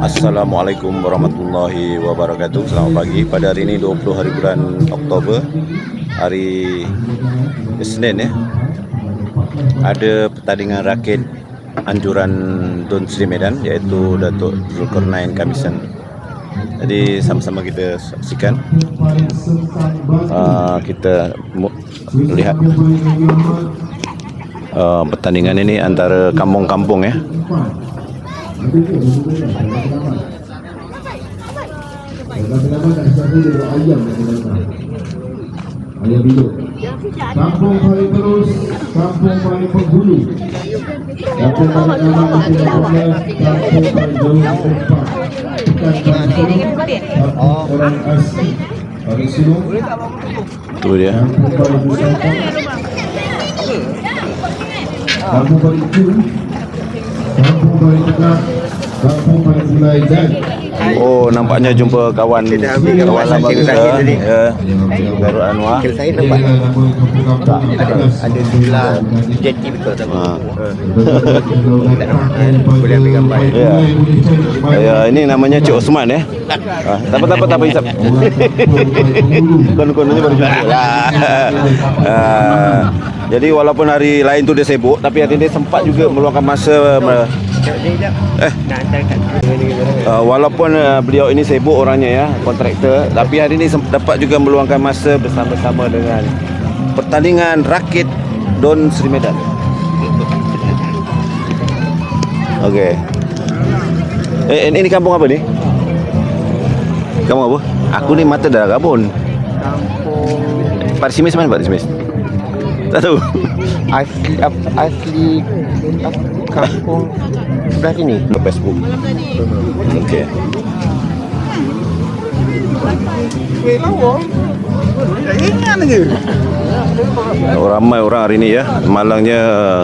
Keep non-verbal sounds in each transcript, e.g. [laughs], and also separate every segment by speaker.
Speaker 1: Assalamualaikum warahmatullahi wabarakatuh. Selamat pagi. Pada hari ini 20 hari bulan Oktober Hari Isnin ya. Ada pertandingan rakit anjuran Dun Sri Medan Iaitu Datuk Zulkarnain Kamisan. Jadi sama-sama kita saksikan. Uh, Kita lihat uh, pertandingan ini antara kampung-kampung ya
Speaker 2: Kampung paling terus, kampung paling penghulu. Kampung paling lama di Singapura, kampung paling jauh. Bukan kampung, kampung orang asli. Paling sulung,
Speaker 1: Itu dia
Speaker 2: kampung paling wisata. Kampung paling cool.
Speaker 1: Oh nampaknya jumpa kawan kawan lama kita. Ya. Baru Anwar.
Speaker 3: Kira saya nampak ada sebelah jeti betul tak?
Speaker 1: ha.
Speaker 2: Boleh ambil gambar
Speaker 1: Ya. ya ini namanya Cik Osman ya tak apa tak apa tak apa hisap kon-kon ini baru jumpa lah ha. Jadi walaupun hari lain tu dia sibuk tapi hari ini sempat juga meluangkan masa eh Uh, walaupun uh, beliau ini sibuk orangnya ya, kontraktor, tapi hari ini sem- dapat juga meluangkan masa bersama-sama dengan pertandingan rakit Don Sri Medan. Okey. Eh, ini, ini kampung apa ni? Kampung apa? Aku ni mata dah kabun.
Speaker 3: kampung
Speaker 1: Pak Simis mana Pak Simis? Tak tahu.
Speaker 3: asli ap- asli ap- kampung sebelah sini.
Speaker 1: Facebook. Okey. Oh, ramai orang hari ni ya. Malangnya uh,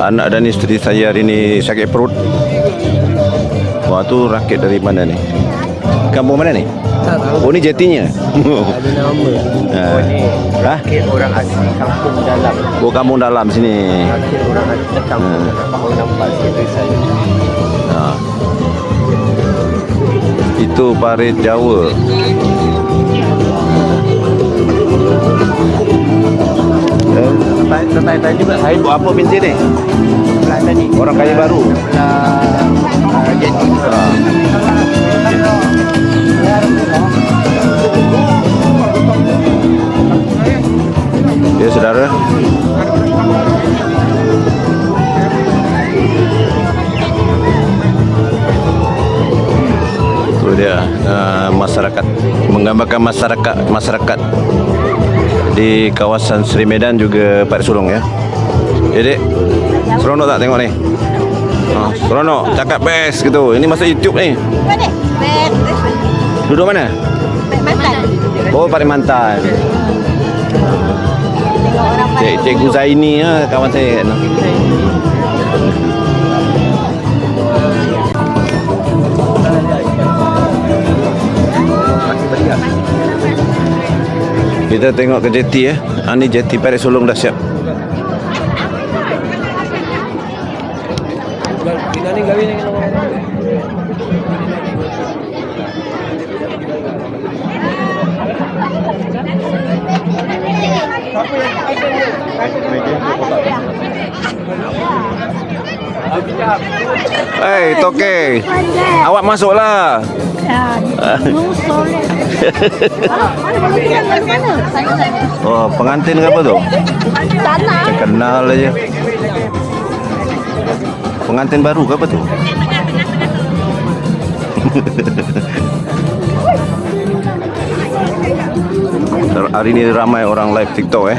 Speaker 1: anak dan isteri saya hari ni sakit perut. Wah tu rakit dari mana ni? Kampung mana ni?
Speaker 3: Tahu.
Speaker 1: Oh ni jetinya.
Speaker 3: Ada nama.
Speaker 1: Ha. [laughs]
Speaker 3: Oh ni.
Speaker 1: Ha?
Speaker 3: Rakit orang asli kampung dalam.
Speaker 1: Oh kampung dalam sini.
Speaker 3: Rakit orang asli kampung
Speaker 1: Hmm.
Speaker 3: dalam. Baru nampak sikit saya.
Speaker 1: Ha. Itu parit Jawa.
Speaker 3: Tanya-tanya juga saya
Speaker 1: buat apa binti ni?
Speaker 3: sebelah tadi.
Speaker 1: Orang kaya baru.
Speaker 3: Sebelah uh, jeti.
Speaker 1: Ya saudara Itu dia uh, masyarakat menggambarkan masyarakat masyarakat di kawasan Seri Medan juga Pak Sulong ya. Jadi seronok tak tengok ni? Ha, seronok, cakap best gitu. Ini masa YouTube ni.
Speaker 4: Mana?
Speaker 1: Duduk mana?
Speaker 4: Bet mantan.
Speaker 1: Oh, Parimantan. Cik Cikgu Zaini ya, kawan saya. Kita tengok ke jeti ya. Ha ni jeti Parit Solong dah siap. Hei, Toke. Awak masuklah.
Speaker 4: Dari mana? Sana sana.
Speaker 1: Oh, pengantin ke apa tu?
Speaker 4: Tanah.
Speaker 1: Kenal aja. Pengantin baru ke apa tu? [laughs] Hari ni ramai orang live TikTok eh.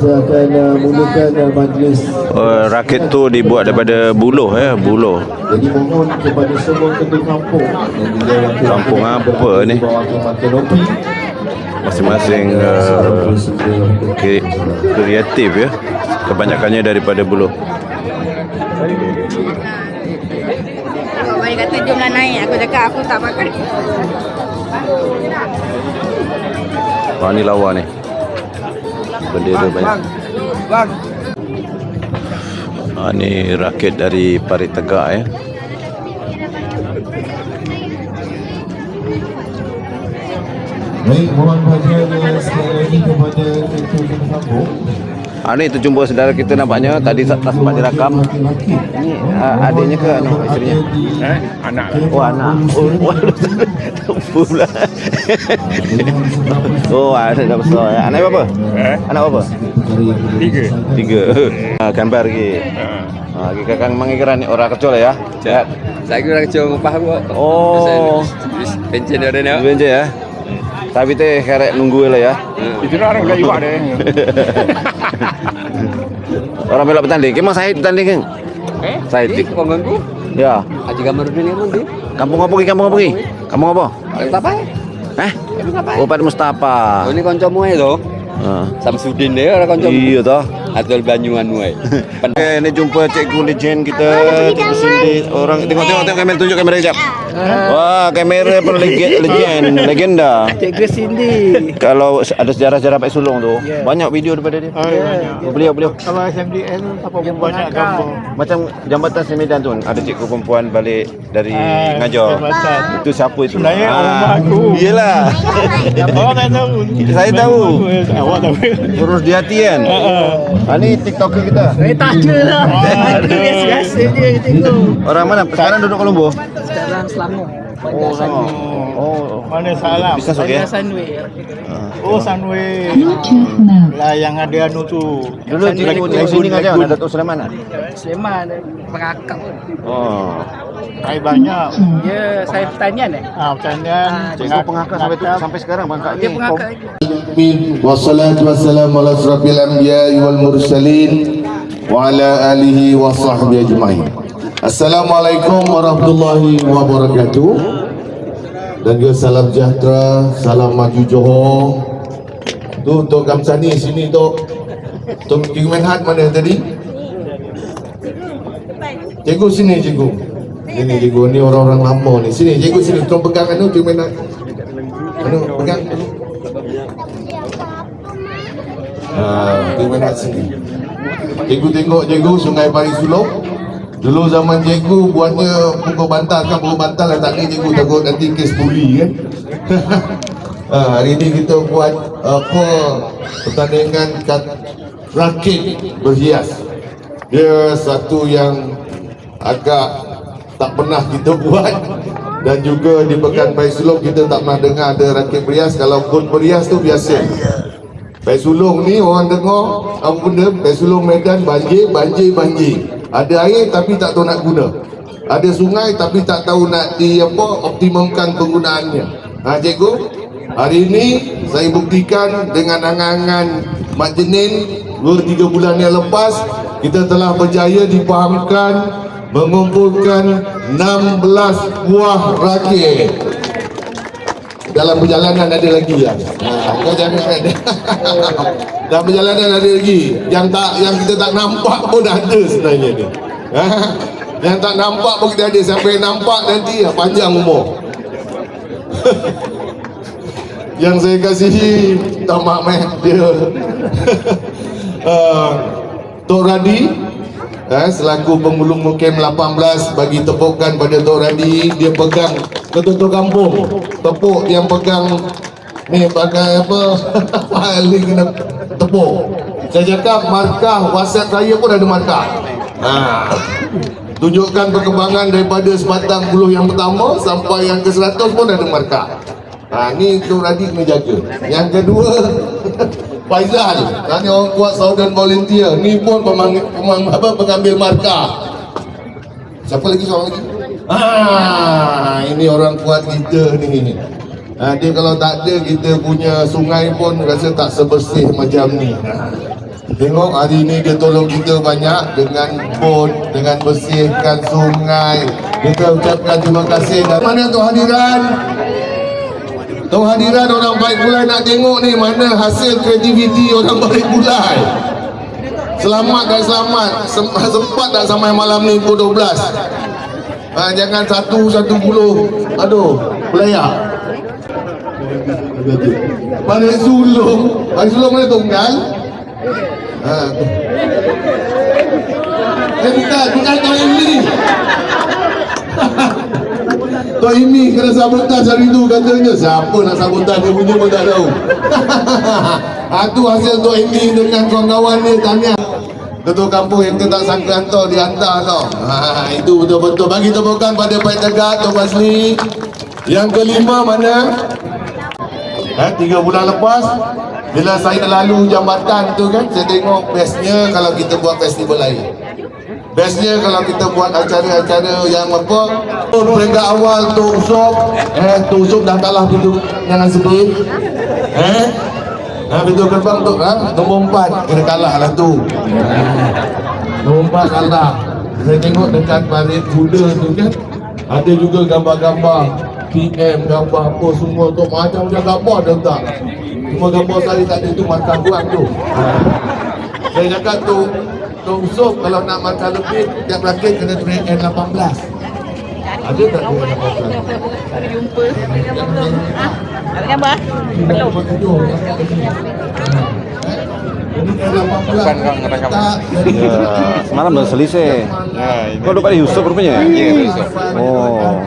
Speaker 2: Saya akan uh, mulakan uh, majlis
Speaker 1: Oh, rakit tu dibuat daripada buluh ya, buluh.
Speaker 2: Jadi mohon kepada semua ketua kampung
Speaker 1: Kampung apa ni? Masing-masing uh, kre- kreatif ya kebanyakannya daripada buluh
Speaker 4: bayi kata jumlah naik, aku cakap aku tak makan.
Speaker 1: Wah ni lawa ni Bendera banyak. Ah, Ni rakit dari Parit Tegak ya
Speaker 2: Baik, mohon bahagiannya sekali lagi kepada Ketua Kena
Speaker 1: Ah, Ni terjumpa saudara kita nampaknya Tadi tak sempat direkam
Speaker 2: Laki-laki.
Speaker 1: Ni ah, adiknya ke anu, isterinya
Speaker 3: Eh, anak
Speaker 1: Oh anak Oh, [laughs] [laughs] oh Lupa pula Oh ada dah besar ya. Anak berapa?
Speaker 3: Eh?
Speaker 1: Anak berapa?
Speaker 3: tiga.
Speaker 1: Tiga [laughs] ah, Gambar lagi ah, Lagi kakang mengikiran ni orang kecil ya Sehat
Speaker 5: Saya kira kecil ngupah aku.
Speaker 1: Oh
Speaker 5: Pencen dia ni.
Speaker 1: Dua je ya. Tapi teh kerek nunggu lah ya.
Speaker 3: Itu dah orang Melayu ada. [laughs]
Speaker 1: Orang melak bertanding. Kemang Syed bertanding kan?
Speaker 5: Eh?
Speaker 1: Syed.
Speaker 5: Di kampung aku.
Speaker 1: Ya.
Speaker 5: Haji gambar dunia pun di.
Speaker 1: Kampung apa? Kampung apa? Kampung apa?
Speaker 5: Apa.
Speaker 1: Eh? Oh, Pak Mustafa.
Speaker 5: Oh ni kancamu eh tu.
Speaker 1: Ha.
Speaker 5: Samsudin dia orang kancamu.
Speaker 1: Iya toh.
Speaker 5: Atul Banyuan muai. [laughs]
Speaker 1: Okey, ni jumpa cikgu legend kita, cikgu Cindy. Orang tengok tengok tengok kamera tunjuk kamera jap. Wah, kamera pun legend, legend, legenda.
Speaker 6: Cikgu Cindy.
Speaker 1: Kalau ada sejarah-sejarah Pak Sulong tu, banyak video daripada dia. Beliau beliau.
Speaker 3: Kalau SMDN apa pun banyak gambar.
Speaker 1: Macam jambatan Semedan tu ada cikgu perempuan balik dari
Speaker 3: Ah,
Speaker 1: ngajar.
Speaker 3: jambatan.
Speaker 1: Itu siapa itu?
Speaker 3: Sebenarnya
Speaker 1: Ah,
Speaker 3: rumah aku.
Speaker 1: Iyalah.
Speaker 3: Orang tak tahu. [laughs]
Speaker 1: Saya tahu.
Speaker 3: Awak tahu.
Speaker 1: Terus di hati kan. Ha ni TikToker kita.
Speaker 6: Eh tak ada lah. Biasa-biasa je cikgu.
Speaker 1: Orang mana? Sekarang duduk Kolombo.
Speaker 6: Sekarang Selangor.
Speaker 1: Oh, sama. Oh.
Speaker 3: Mana salah?
Speaker 1: Bisnes okey.
Speaker 6: Saya Sunway.
Speaker 3: Oh, Sunway. Lah yang ada anu tu.
Speaker 1: Dulu cikgu cikgu sini ngajar ada Datuk Sulaiman. ah?
Speaker 6: Sleman. Perakap.
Speaker 1: Oh.
Speaker 3: Kai banyak.
Speaker 6: Ya, saya pertanian eh.
Speaker 3: Ah, pertanian.
Speaker 1: Cikgu pengakar sampai sampai sekarang ni.
Speaker 6: Dia pengakap lagi.
Speaker 2: Wassalatu wassalamu ala asrafil anbiya'i wal mursalin wa ala alihi wa sahbihi ajma'in. Assalamualaikum warahmatullahi wabarakatuh. Dan juga salam sejahtera, salam maju Johor. Tu untuk Kamsani sini tu. Tok Cikgu Menhat mana tadi? Cikgu sini cikgu. Ini cikgu ni orang-orang lama ni. Sini cikgu sini. Tolong pegang anu Cikgu Menhat. Anu pegang. Ah, Cikgu Menhat sini. Cikgu tengok cikgu Sungai Pari Sulong. Dulu zaman cikgu buatnya pukul bantal kan pukul bantal lah tak ni cikgu takut nanti kes puli kan. [laughs] ah, hari ni kita buat apa pertandingan kat rakit berhias. Dia satu yang agak tak pernah kita [laughs] buat dan juga di Pekan Baik Sulong kita tak pernah dengar ada rakit berhias kalau pun berhias tu biasa Baik Sulong ni orang dengar apa benda Baik Sulong Medan banjir, banjir, banjir. Ada air tapi tak tahu nak guna. Ada sungai tapi tak tahu nak di apa optimumkan penggunaannya. Ha cikgu, hari ini saya buktikan dengan angan-angan Mak Jenin 2 3 bulan yang lepas kita telah berjaya difahamkan mengumpulkan 16 buah rakit dalam perjalanan ada lagi ya. Ha, kau jangan ada. [laughs] dalam perjalanan ada lagi. Yang tak yang kita tak nampak pun ada sebenarnya dia. Ha, yang tak nampak pun kita ada. Yang nampak nanti ya, panjang umur. [laughs] yang saya kasihi tamak meh dia. uh, [laughs] Tok Radi eh, selaku pemulung mukim 18 bagi tepukan pada Tok Radi dia pegang ketua kampung tepuk yang pegang ni pakai apa [laughs] paling kena tepuk saya cakap markah wasat raya pun ada markah. Ha. tunjukkan perkembangan daripada sebatang buluh yang pertama sampai yang ke 100 pun ada markah. Ha, ni Tok Radi kena jaga. Yang kedua [laughs] Faizal. Tadi orang kuat Southern Volunteer. Ni pun pemang, pemang, apa, pengambil markah. Siapa lagi seorang lagi? Ah, ini orang kuat kita ni. Ah, dia kalau tak ada kita punya sungai pun rasa tak sebersih macam ni. Ah. Tengok hari ni dia tolong kita banyak dengan bot, dengan bersihkan sungai. Kita ucapkan terima kasih dan mana tu hadiran? Tahu hadiran orang baik bulai nak tengok ni mana hasil kreativiti orang [laughs] baik bulai. Selamat dan selamat. Sem- [laughs] Sempat tak sampai malam ni pukul 12. Ha, jangan satu satu puluh. Aduh, belayak. Pada sulung, pada sulung mana tunggal? Ha. Eh bukan, bukan Tok Imi. Tok Imi kena sabotaj hari tu katanya. Siapa nak sabotaj dia punya pun tak tahu. [laughs] ha, tu hasil Tok Imi dengan kawan-kawan dia tanya. Ketua kampung yang kita tak sangka hantar dihantar tau. Ha, itu betul-betul. Bagi tepukan pada Pak Tegak, Tok Basli. Yang kelima mana? Ha, tiga bulan lepas bila saya lalu jambatan tu kan saya tengok bestnya kalau kita buat festival lain. Bestnya kalau kita buat acara-acara yang apa peringkat awal tu Usop. Eh tu Usop dah kalah pintu jangan sedih eh Ha, pintu gerbang tu ha? Nombor empat. Kena kalah lah tu. Nombor empat kalah. Saya tengok dekat parit kuda tu kan Ada juga gambar-gambar PM, gambar apa semua tu Macam-macam gambar dah tak Semua gambar saya tak ada tu makan buang tu ha. Saya cakap tu Tu Usop kalau nak makan lebih Tiap rakit kena train N18 Ada tak train N18?
Speaker 4: Ada gambar?
Speaker 2: Belum. Jadi N18 tak jadi
Speaker 1: Ya, semalam dah selesai. Kau duduk pada Yusuf rupanya? Ya, Yusuf. Oh,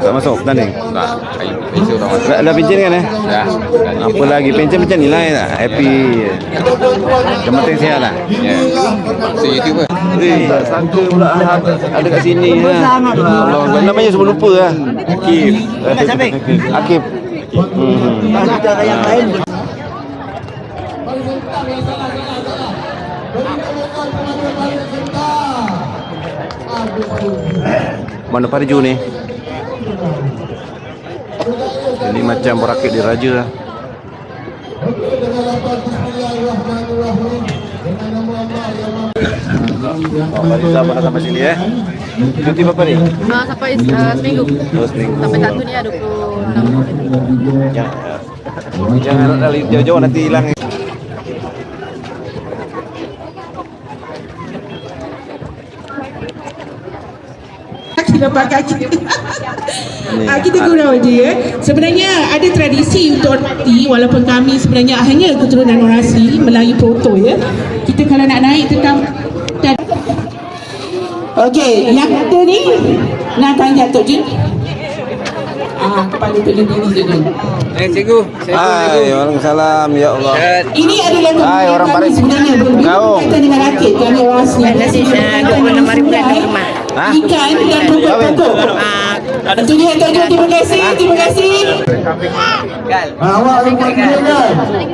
Speaker 1: tak masuk tanding?
Speaker 5: Tak, besok tak masuk.
Speaker 1: Dah, dah pencen kan eh?
Speaker 5: Dah.
Speaker 1: Apa lagi? Pencen macam ni lah tak? Happy. Yang penting sihat lah.
Speaker 5: Ya. So YouTuber.
Speaker 1: Eh, tak sangka pula ada, kat sini ha. Allah, Akbar. namanya sebelum lupa lah. Akif. Akif. Hmm. Mana Pariju ni? Ini macam berakit di raja lah. Oh, Fariza pernah sampai sini eh? Cuti berapa ni?
Speaker 7: Ah, sampai uh, seminggu.
Speaker 1: Oh, seminggu.
Speaker 7: Sampai satu ni ada 26.
Speaker 1: Jangan, jangan jauh-jauh nanti hilang.
Speaker 8: Nampak kaki
Speaker 1: Ni,
Speaker 8: Ah, kita gurau dia sebenarnya ada tradisi untuk hormati walaupun kami sebenarnya hanya keturunan orang asli Melayu Proto ya kita kalau nak naik tetap dan Okey, yang kata ni nak tanya Tok Jun Ah, kepala Tok Jun ini dulu.
Speaker 5: Eh, cikgu.
Speaker 1: Hai, Waalaikumsalam. Ya Allah.
Speaker 8: Ini adalah kemuliaan
Speaker 1: Hai, orang
Speaker 8: kami
Speaker 1: Paris.
Speaker 8: sebenarnya
Speaker 1: Kau.
Speaker 8: berkaitan dengan rakit kami orang asli.
Speaker 7: Nasi, uh, 26 ribu dan rumah.
Speaker 1: Ha?
Speaker 8: Ikan dan pokok-pokok. Itu dia terima kasih, terima kasih.
Speaker 2: Ha, awak ada buat dia kan?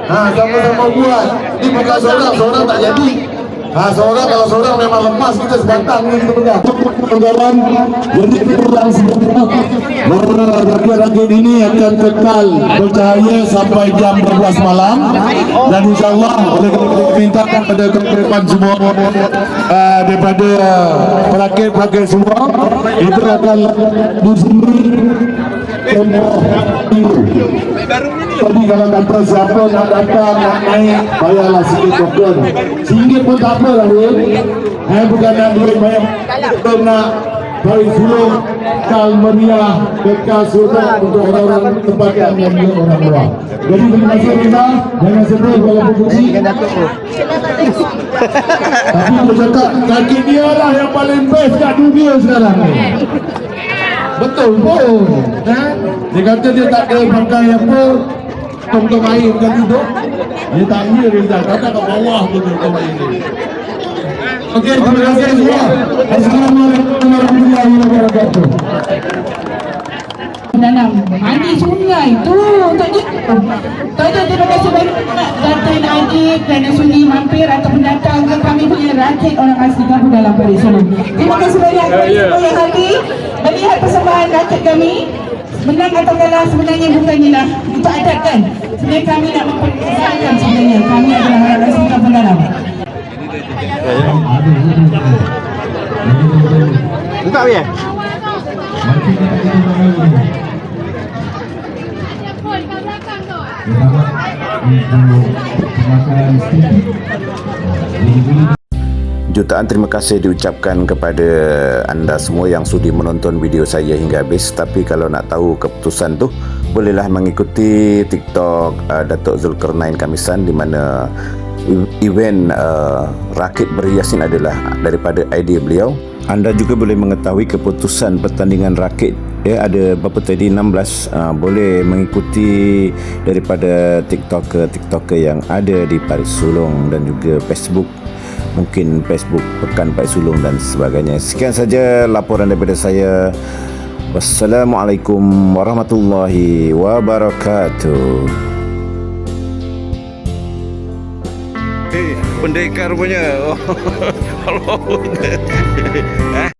Speaker 2: Ha, sama-sama buat. Ni bukan seorang, seorang tak jadi. Ha, seorang kalau seorang memang lepas kita sebatang ni kita pegang. Penggalan jadi kita ulang sebenarnya. Bahawa rakyat-rakyat ini akan kekal bercahaya sampai jam 12 malam dan insyaAllah oleh kita pada kepada semua uh, daripada perakit-perakit semua itu akan bersembunyi jadi kalau kata siapa nak datang, nak naik, bayarlah sikit token. Singgit pun tak apa lah. Eh, bukan nak duit banyak. Kita nak dari sulung, kal meriah, kekal surga untuk orang-orang tempat kami yang milik orang luar. Jadi terima kasih Rina, jangan sedih kalau berfungsi. Tapi aku cakap, kaki dia lah yang paling best kat dunia sekarang ni. Betul pun. Ha? Dia kata dia tak ada pakai apa tong-tong air bukan duduk. Dia tak iya Rizal. Kata kat bawah tu tong-tong air ni. Okey, terima kasih semua. Assalamualaikum warahmatullahi wabarakatuh.
Speaker 8: Dalam mandi sungai tu Tok Jun terima kasih banyak Datin adik kerana sudi mampir ataupun datang ke kami punya rakit orang asli kampung dalam Paris sana. Terima kasih banyak kepada semua yang hadir melihat persembahan rakit kami menang atau kalah sebenarnya bukan inilah untuk adat kan? Sebenarnya kami nak memperkenalkan sebenarnya. Kami adalah orang rasmi kapendaram
Speaker 1: buka biar
Speaker 2: Terima kasih. kerana menonton!
Speaker 1: Jutaan. Terima kasih diucapkan kepada anda semua yang sudi menonton video saya hingga habis. Tapi kalau nak tahu keputusan tu, bolehlah mengikuti TikTok uh, Datuk Zulkarnain Kamisan di mana e- event uh, rakit berhias ini adalah daripada idea beliau. Anda juga boleh mengetahui keputusan pertandingan rakit. Ya ada berapa tadi? 16 uh, boleh mengikuti daripada TikToker-TikToker yang ada di Paris Sulong dan juga Facebook mungkin Facebook Pekan Pak Sulung dan sebagainya. Sekian saja laporan daripada saya. Wassalamualaikum warahmatullahi wabarakatuh. Eh, pendekar punya. Oh, Allah.